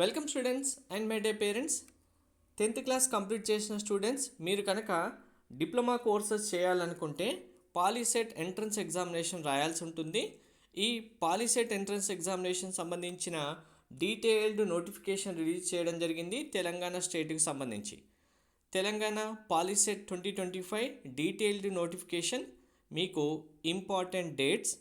Welcome students and my dear parents tenth class complete చేసిన students మీరు కనుక diploma courses చేయాలనుకుంటే పాలీసెట్ ఎంట్రన్స్ ఎగ్జామినేషన్ రాయాల్సి ఉంటుంది. ఈ పాలీసెట్ ఎంట్రన్స్ ఎగ్జామినేషన్ సంబంధించిన డీటెయిల్డ్ నోటిఫికేషన్ రిలీజ్ చేయడం జరిగింది తెలంగాణ స్టేట్కి సంబంధించి. Telangana POLYCET twenty twenty five detailed notification మీకు important dates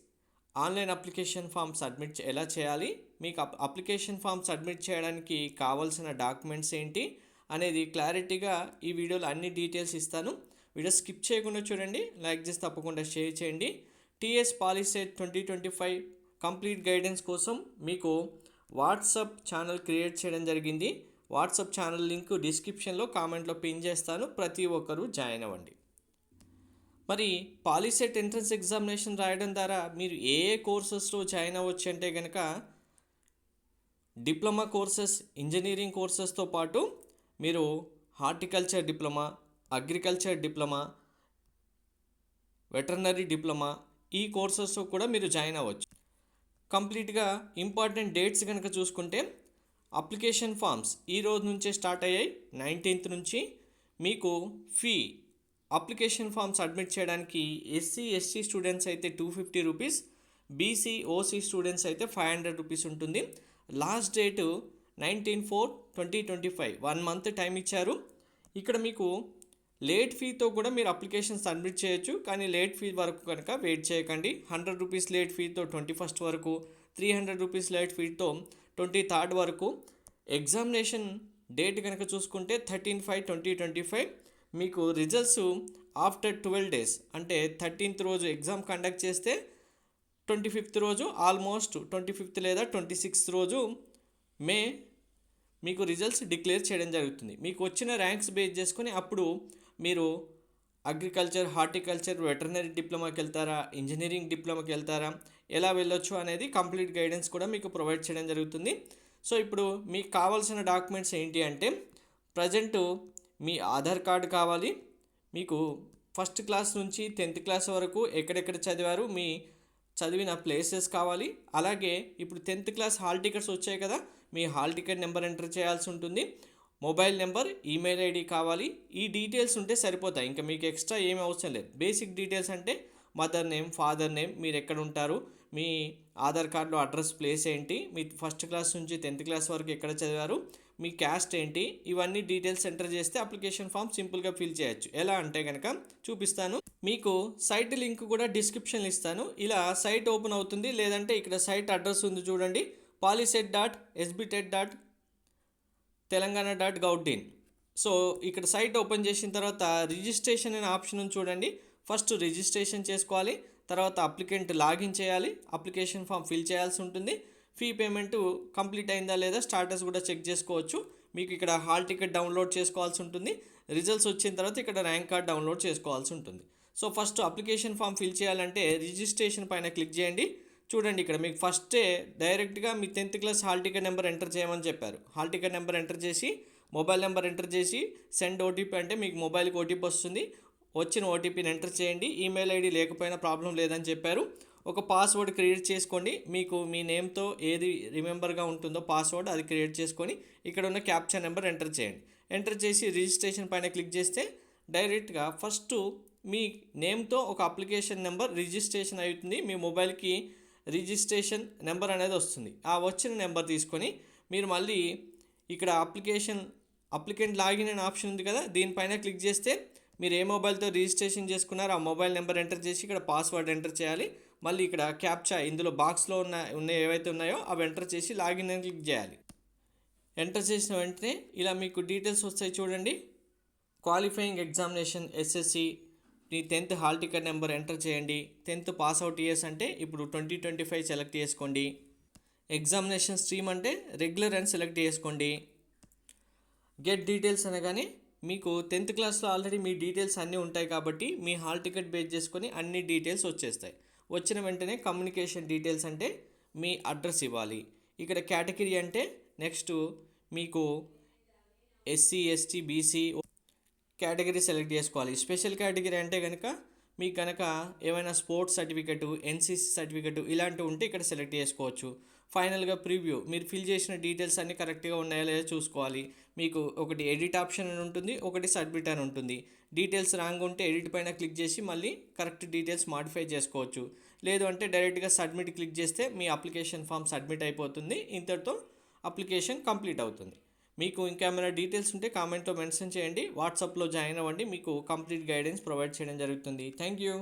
online application form submit ఎలా చేయాలి? మీకు అప్- అప్లికేషన్ ఫామ్ సబ్మిట్ చేయడానికి కావాల్సిన డాక్యుమెంట్స్ ఏంటి అనేది క్లారిటీగా ఈ వీడియోలో అన్ని డీటెయిల్స్ ఇస్తాను. వీడియో స్కిప్ చేయకుండా చూడండి లైక్ చేసి తప్పకుండా షేర్ చేయండి. TS POLYCET twenty twenty five complete guidance కోసం మీకు వాట్సాప్ ఛానల్ క్రియేట్ చేయడం జరిగింది. వాట్సాప్ ఛానల్ లింక్ డిస్క్రిప్షన్లో కామెంట్లో పిన్ చేస్తాను. ప్రతి ఒక్కరూ జాయిన్ అవ్వండి. మరి పాలిసెట్ ఎంట్రన్స్ ఎగ్జామినేషన్ రాయడం ద్వారా మీరు ఏ ఏ కోర్సెస్లో జాయిన్ అవ్వచ్చు అంటే కనుక డిప్లొమా కోర్సెస్ ఇంజనీరింగ్ కోర్సెస్తో పాటు మీరు horticulture diploma agriculture diploma veterinary diploma ఈ కోర్సెస్ కూడా మీరు జాయిన్ అవ్వచ్చు. కంప్లీట్గా ఇంపార్టెంట్ డేట్స్ కనుక చూసుకుంటే అప్లికేషన్ ఫామ్స్ ఈ రోజు నుంచే స్టార్ట్ అయ్యాయి. నైన్టీన్త్ నుంచి మీకు ఫీ అప్లికేషన్ ఫామ్ సబ్మిట్ చేయడానికి ఎస్సీ ఎస్టీ స్టూడెంట్స్ అయితే two fifty rupees BC OC students అయితే ఫైవ్ హండ్రెడ్ రూపీస్ ఉంటుంది. Last date nineteen four twenty twenty five. One month time ఇచ్చారు. ఇక్కడ మీకు లేట్ ఫీతో కూడా మీరు అప్లికేషన్ సబ్మిట్ చేయొచ్చు. కానీ లేట్ ఫీ వరకు కనుక వెయిట్ చేయకండి. హండ్రెడ్ రూపీస్ లేట్ ఫీతో ట్వంటీ ఫస్ట్ వరకు త్రీ హండ్రెడ్ రూపీస్ లేట్ ఫీతో ట్వంటీ థర్డ్ వరకు. ఎగ్జామినేషన్ డేట్ కనుక చూసుకుంటే thirteen five twenty twenty five. మీకు రిజల్ట్స్ ఆఫ్టర్ ట్వెల్వ్ డేస్. అంటే థర్టీన్త్ రోజు ఎగ్జామ్ కండక్ట్ చేస్తే ట్వంటీ ఫిఫ్త్ రోజు ఆల్మోస్ట్ ట్వంటీ ఫిఫ్త్ లేదా ట్వంటీ సిక్స్త్ రోజు మే మీకు రిజల్ట్స్ డిక్లేర్ చేయడం జరుగుతుంది. మీకు వచ్చిన ర్యాంక్స్ బేస్ చేసుకొని అప్పుడు మీరు అగ్రికల్చర్ హార్టికల్చర్ వెటర్నరీ డిప్లొమాకి వెళ్తారా ఇంజనీరింగ్ డిప్లొమాకి వెళ్తారా ఎలా వెళ్ళొచ్చు అనేది కంప్లీట్ గైడెన్స్ కూడా మీకు ప్రొవైడ్ చేయడం జరుగుతుంది. సో ఇప్పుడు మీకు కావాల్సిన డాక్యుమెంట్స్ ఏంటి అంటే ప్రజెంటు మీ ఆధార్ కార్డు కావాలి. మీకు ఫస్ట్ క్లాస్ నుంచి టెన్త్ క్లాస్ వరకు ఎక్కడెక్కడ చదివారు మీ చదివిన ప్లేసెస్ కావాలి. అలాగే ఇప్పుడు టెన్త్ క్లాస్ హాల్ టికెట్స్ వచ్చాయి కదా మీ హాల్ టికెట్ నెంబర్ ఎంటర్ చేయాల్సి ఉంటుంది. మొబైల్ నెంబర్ ఈమెయిల్ ఐడి కావాలి. ఈ డీటెయిల్స్ ఉంటే సరిపోతాయి. ఇంకా మీకు ఎక్స్ట్రా ఏమి అవసరం లేదు. బేసిక్ డీటెయిల్స్ అంటే మదర్ నేమ్ ఫాదర్ నేమ్ మీరు ఎక్కడ ఉంటారు మీ ఆధార్ కార్డులో అడ్రస్ ప్లేస్ ఏంటి మీ ఫస్ట్ క్లాస్ నుంచి టెన్త్ క్లాస్ వరకు ఎక్కడ చదివారు మీ క్యాస్ట్ ఏంటి? ఇవన్నీ డీటెయిల్స్ ఎంటర్ చేస్తే అప్లికేషన్ ఫామ్ సింపుల్గా ఫిల్ చేయొచ్చు. ఎలా అంటే కనుక చూపిస్తాను. మీకు సైట్ లింక్ కూడా డిస్క్రిప్షన్లో ఇస్తాను. ఇలా సైట్ ఓపెన్ అవుతుంది. లేదంటే ఇక్కడ సైట్ అడ్రస్ ఉంది చూడండి. POLYCET dot SBTET dot Telangana dot gov in so ఇక్కడ సైట్ ఓపెన్ చేసిన తర్వాత రిజిస్ట్రేషన్ అనే ఆప్షన్ చూడండి. ఫస్ట్ రిజిస్ట్రేషన్ చేసుకోవాలి. తర్వాత అప్లికెంట్ లాగిన్ చేయాలి. అప్లికేషన్ ఫామ్ ఫిల్ చేయాల్సి ఉంటుంది. ఫీ పేమెంట్ కంప్లీట్ అయిందా లేదా స్టాటస్ కూడా చెక్ చేసుకోవచ్చు. మీకు ఇక్కడ హాల్ టికెట్ డౌన్లోడ్ చేసుకోవాల్సి ఉంటుంది. రిజల్ట్స్ వచ్చిన తర్వాత ఇక్కడ ర్యాంక్ కార్డ్ డౌన్లోడ్ చేసుకోవాల్సి ఉంటుంది. So first application form fill చేయాలంటే రిజిస్ట్రేషన్ పైన క్లిక్ చేయండి. చూడండి ఇక్కడ మీకు ఫస్టే డైరెక్ట్గా మీ tenth class hall ticket number enter చేయమని చెప్పారు. హాల్ టికెట్ నెంబర్ ఎంటర్ చేసి మొబైల్ నెంబర్ ఎంటర్ చేసి సెండ్ ఓటీపీ అంటే మీకు మొబైల్కి ఓటీపీ వస్తుంది. వచ్చిన ఓటీపీని ఎంటర్ చేయండి. ఈమెయిల్ ఐడి లేకపోయినా ప్రాబ్లం లేదని చెప్పారు. ఒక పాస్వర్డ్ క్రియేట్ చేసుకోండి మీకు మీ నేమ్తో ఏది రిమెంబర్గా ఉంటుందో పాస్వర్డ్ అది క్రియేట్ చేసుకొని ఇక్కడ ఉన్న క్యాప్చర్ నెంబర్ ఎంటర్ చేయండి. ఎంటర్ చేసి రిజిస్ట్రేషన్ పైన క్లిక్ చేస్తే డైరెక్ట్గా ఫస్ట్ మీ నేమ్తో ఒక అప్లికేషన్ నెంబర్ రిజిస్ట్రేషన్ అవుతుంది. మీ మొబైల్కి రిజిస్ట్రేషన్ నెంబర్ అనేది వస్తుంది. ఆ వచ్చిన నెంబర్ తీసుకొని మీరు మళ్ళీ ఇక్కడ అప్లికేషన్ అప్లికెంట్ లాగిన్ అనే ఆప్షన్ ఉంది కదా దీనిపైన క్లిక్ చేస్తే మీరు ఏ మొబైల్తో రిజిస్ట్రేషన్ చేసుకున్నారో ఆ మొబైల్ నెంబర్ ఎంటర్ చేసి ఇక్కడ పాస్వర్డ్ ఎంటర్ చేయాలి. మళ్ళీ ఇక్కడ క్యాప్చా ఇందులో బాక్స్లో ఉన్న ఉన్న ఏవైతే ఉన్నాయో అవి ఎంటర్ చేసి లాగిన్ అని క్లిక్ చేయాలి. ఎంటర్ చేసిన వెంటనే ఇలా మీకు డీటెయిల్స్ వస్తాయి చూడండి. క్వాలిఫైయింగ్ ఎగ్జామినేషన్ ఎస్ఎస్సి మీ tenth hall ticket number enter చేయండి. టెన్త్ పాస్ అవుట్ ఇయర్స్ అంటే ఇప్పుడు ట్వంటీ ట్వంటీ ఫైవ్ సెలెక్ట్ చేసుకోండి. ఎగ్జామినేషన్ స్ట్రీమ్ అంటే రెగ్యులర్ అని సెలెక్ట్ చేసుకోండి. గెట్ డీటెయిల్స్ అనగానే మీకు టెన్త్ క్లాస్లో ఆల్రెడీ మీ డీటెయిల్స్ అన్నీ ఉంటాయి కాబట్టి మీ హాల్ టికెట్ బేస్ చేసుకొని అన్ని డీటెయిల్స్ వచ్చేస్తాయి. వచ్చిన వెంటనే కమ్యూనికేషన్ డీటెయిల్స్ అంటే మీ అడ్రస్ ఇవ్వాలి. ఇక్కడ కేటగిరీ అంటే నెక్స్ట్ మీకు SC ST BC category select చేసుకోవాలి. స్పెషల్ కేటగిరీ అంటే కనుక మీకు కనుక ఏమైనా స్పోర్ట్స్ సర్టిఫికెట్ ఎన్సీసీ సర్టిఫికెట్ ఇలాంటివి ఉంటే ఇక్కడ సెలెక్ట్ చేసుకోవచ్చు. ఫైనల్గా ప్రివ్యూ మీరు ఫిల్ చేసిన డీటెయిల్స్ అన్నీ కరెక్ట్గా ఉన్నాయా లేదా చూసుకోవాలి. మీకు ఒకటి ఎడిట్ ఆప్షన్ అని ఉంటుంది ఒకటి సబ్మిట్ అని ఉంటుంది. డీటెయిల్స్ రాంగ్ ఉంటే ఎడిట్ పైన క్లిక్ చేసి మళ్ళీ కరెక్ట్ డీటెయిల్స్ మాడిఫై చేసుకోవచ్చు. లేదు అంటే డైరెక్ట్గా సబ్మిట్ క్లిక్ చేస్తే మీ అప్లికేషన్ ఫామ్ సబ్మిట్ అయిపోతుంది ఇంతటితో అప్లికేషన్ కంప్లీట్ అవుతుంది. మీకు ఇంకా ఏమైనా డీటెయిల్స్ ఉంటే కామెంట్లో మెన్షన్ చేయండి వాట్సాప్లో జాయిన్ అవ్వండి మీకు కంప్లీట్ గైడెన్స్ ప్రొవైడ్ చేయడం జరుగుతుంది. Thank you